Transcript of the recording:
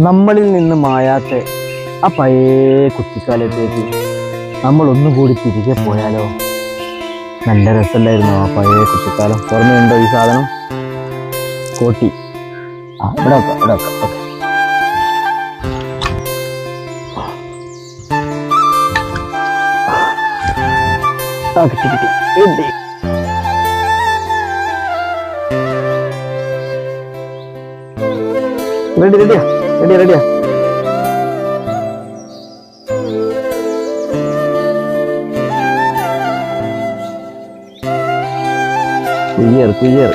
നമ്മളിൽ നിന്ന് മായാത്ത ആ പഴയ കുട്ടിക്കാലത്തേക്ക് നമ്മൾ ഒന്നുകൂടി തിരികെ പോയാലോ? നല്ല രസമല്ലായിരുന്നു ആ പഴയ കുട്ടിക്കാലം. ഓർമ്മയുണ്ടോ ഈ സാധനം? കോട്ടി. ആ ഇവിടെ ഇവിടെ റെഡി റെഡിയാ? റെഡിയാ റെഡിയാ കുയ്യർ കുയ്യർ